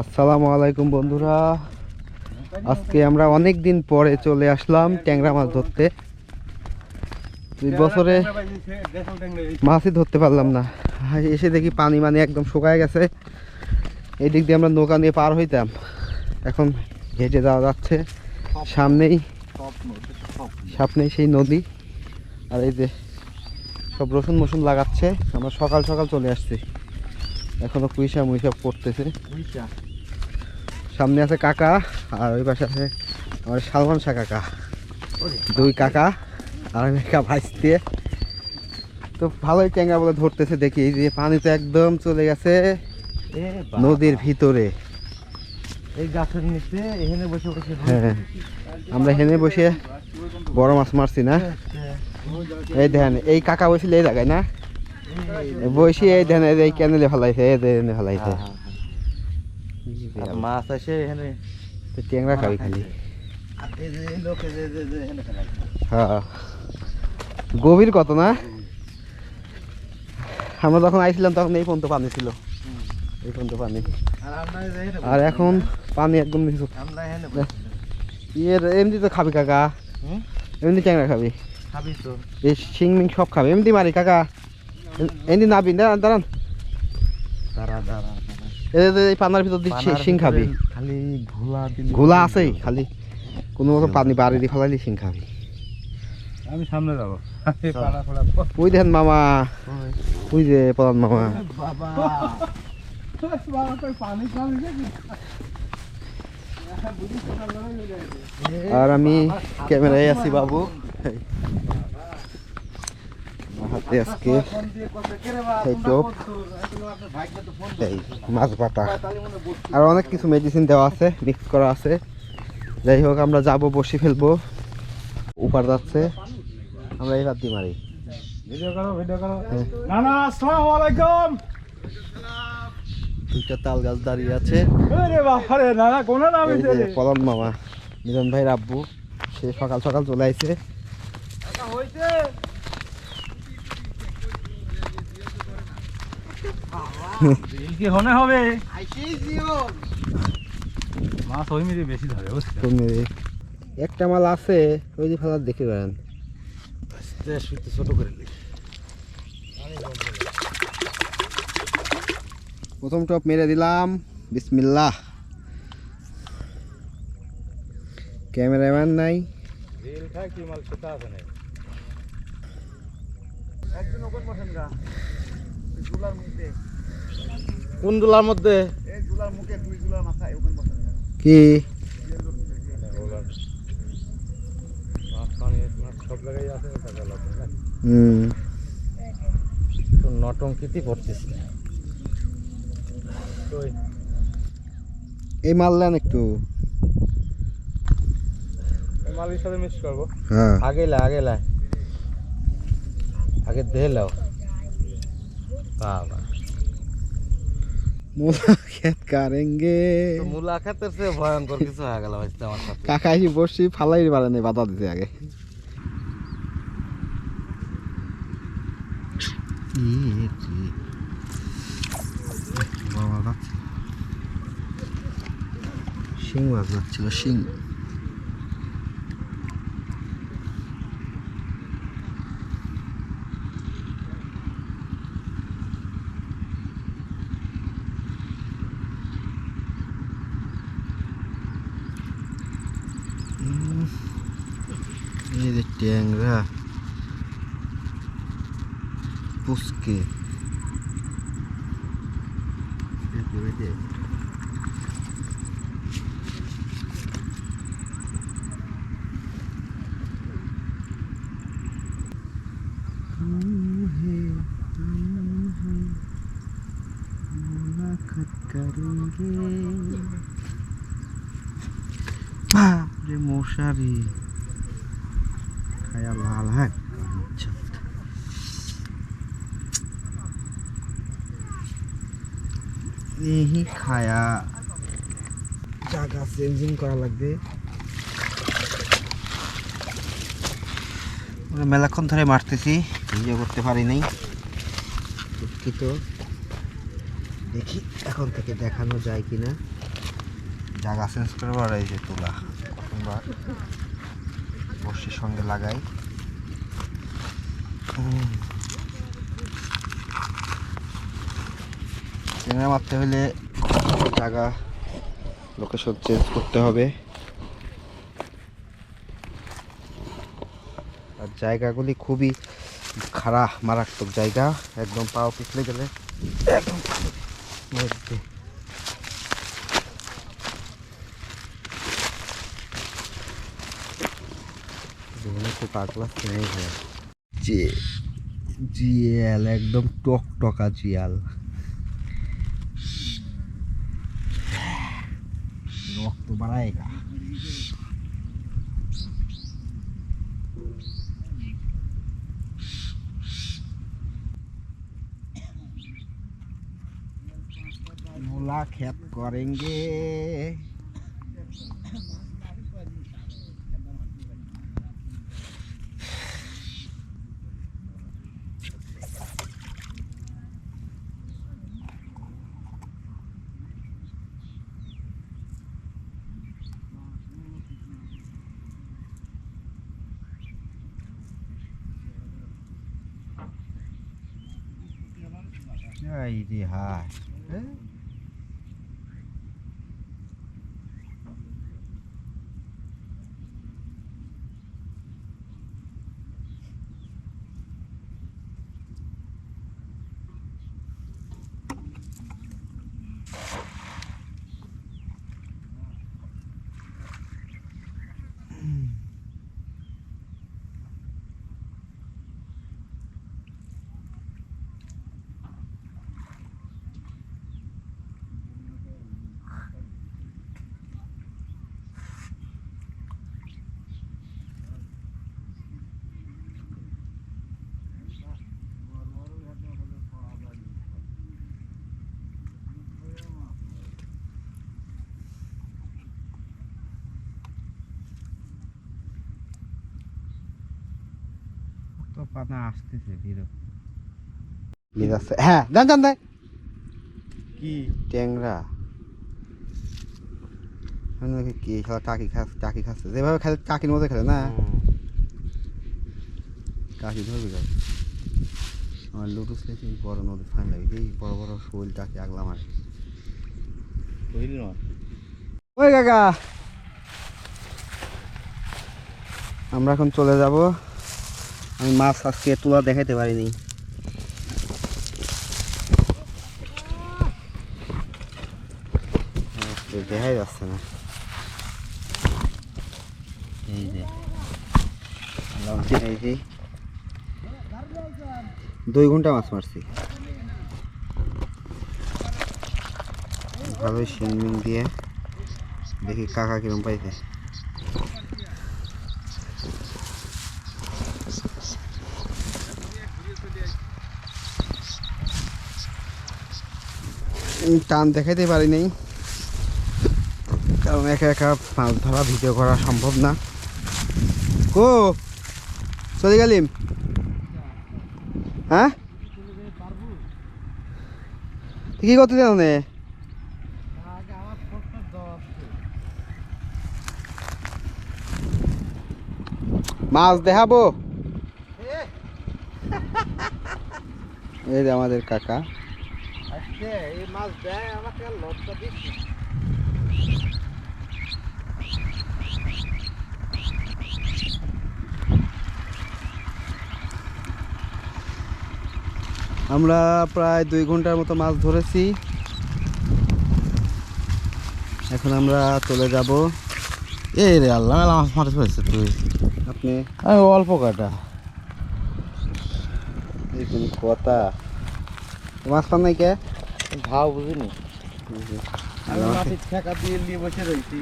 আসসালামু আলাইকুম বন্ধুরা। আজকে আমরা অনেক দিন পরে চলে আসলাম ট্যাংরা মাছ ধরতে। বছরে মাছই ধরতে পারলাম না। এসে দেখি পানি মানে একদম শুকায় গেছে। এই দিক দিয়ে আমরা নৌকা নিয়ে পার হইতাম। এখন হেঁটে যাওয়া যাচ্ছে। সামনেই সামনেই সেই নদী। আর এই যে সব রসুন মসুন লাগাচ্ছে। আমরা সকাল সকাল চলে আসছি। এখনও পুঁইশা মুইশা পড়তেছে। সামনে আছে কাকা আর ওই পাশে আছে আমার সালমান শাহ কাকা। দুই কাকা আর আমি একা ভাইসতে তো ভালোই ট্যাংরা বলে ধরতেছে দেখি এই যে পানি তো একদম চলে গেছে নদীর ভিতরে। এই গাছের নিচে এখানে বসে বসে হ্যাঁ আমরা হেনে বসে বড় মাছ মারছি না। এই দেখেন এই কাকা বসছিল এই জায়গায় না? বসি এই দেখেন এই যে এই ক্যানেলে ফেলাইছে এই দেখেন ফেলাইছে। মাছ এখানে। তো ট্যাংরা খাবি খালি। হ্যাঁ। গভীর কত না? আমরা যখন আইছিলাম তখন এই পর্যন্ত পানি ছিল। এই পর্যন্ত পানি। আর এখানে পানি একদম ইয়ের এমনি তো খাবি কাকা। এমনি ট্যাংরা খাবি। খাবি তো। এই শিং মিং সব খাবি। এমনি মারি কাকা। এমনি নাবি দাঁড়ান দাঁড়ান। দাঁড়া দাঁড়া এই যে পানার ভিতর দিয়ে শিং খাবি। খালি ঘোলা খালি। কোনো মতো পানি বাড়ি দিয়ে ফেলাইলে শিং খাবি। আমি সামনে যাব। ওই দেখেন মামা। ওই। যে প্রধান মামা। আর আমি ক্যামেরায় আছি বাবু। আজকে এই টোপ এই মাছ বাটা আর অনেক কিছু মেডিসিন দেওয়া আছে মিক্স করা আছে। যাই হোক আমরা যাব বসে ফেলব। উপার যাচ্ছে। আমরা এই রাত্রি মারি। হ্যাঁ। দুইটা তাল গাছ দাঁড়িয়ে আছে। পলন মামা মিলন সে সকাল সকাল চলে আইছে। কি হনে হবে? মাছ ওই মিলে বেশি ধরে একটা মাল আছে ওই যে ফেলার দেখে বেড়ান। ছোট করে লি প্রথম টপ মেরে দিলাম বিসমিল্লাহ। ক্যামেরাম্যান নাই। ওখানে বসেন গা। কোন দুলার মধ্যে? কি সব জায়গায় আছে হুম নটঙ্কিতি পড়তেছি এই মারলেন একটু। মালির সাথে মিক্স করব। হ্যাঁ। আগে লা আগে লা। আগে দে লাও। বাবা। মুলাকাত কারেঙ্গে। মুলাকাতের সে ভয়ঙ্কর কিছু হয়ে গেল ভাই আমার সাথে। কাকা এসে বসছি ফালাই পারে নাই বাধা দিতে আগে। শিং মাছ যাচ্ছিল শিং। ট্যাংরা। পুচকে। রে মশারি। খায়া লাল হ্যাঁ? এই খায়া জায়গা চেঞ্জিং করা লাগবে। মেলাক্ষণ ধরে মারতেছি, ভিডিও করতে পারি নাই। দুঃখিত। দেখি এখন থেকে দেখানো যায় কিনা। জায়গা চেঞ্জ করবার এই যে তোলা, প্রথমবার। বর্ষির সঙ্গে লাগাই। হুম। মারতে হলে জায়গা লোকেশন চেঞ্জ করতে হবে। আর জায়গাগুলি খুবই খারাপ মারাত্মক জায়গা, একদম পাও পিছলে গেলে। একদম কাকলা ফেলে যে জিয়াল একদম টক টকা জিয়াল রক্ত বাড়ায়গা मुलाकात करेंगे এই রে হায় হ্যাঁ তো পানা আসতেছে ধীরে হ্যাঁ জান জান দেয় কি? ট্যাংরা। কি খেলা কাকি খাস কাকি খাচ্ছে। যেভাবে খেলে কাকির মতো খেলে না? কাকি ধরবি আমার লুটুস এই বড় নদী ফাইন লাগে। এই বড় বড় শৈল কাকি আগলা মারে। কইলি না ওই কাকা। আমরা এখন চলে যাব। আমি মাছ আজকে তোলা দেখাইতে পারিনি। দেখাই যাচ্ছে না। এই যে দুই ঘণ্টা মাছ মারছি। ভালোই সুইমিং দিয়ে দেখি কাকা কিরম পাইছে। টান দেখাইতে পারি নাই। কারণ একা একা মাছ ধরা ভিডিও করা সম্ভব না। কো চলে গেলিম? হ্যাঁ? কি করতে জানো নে? মাছ দেখাবো? এই যে আমাদের কাকা। এই মাছ দেয় আমাকে লজ্জা দিচ্ছে আমরা প্রায় দুই ঘণ্টার মতো মাছ ধরেছি। এখন আমরা চলে যাব। এই রে আল্লাহ মাছ মারতে পেরেছে তুই আপনি? আমি অল্প কাটা। এই কথা। মাছ পান নাই কে? ভাও বুঝিনি? আমি মাছের ঠেকা দিয়ে নিয়ে বসে রয়েছি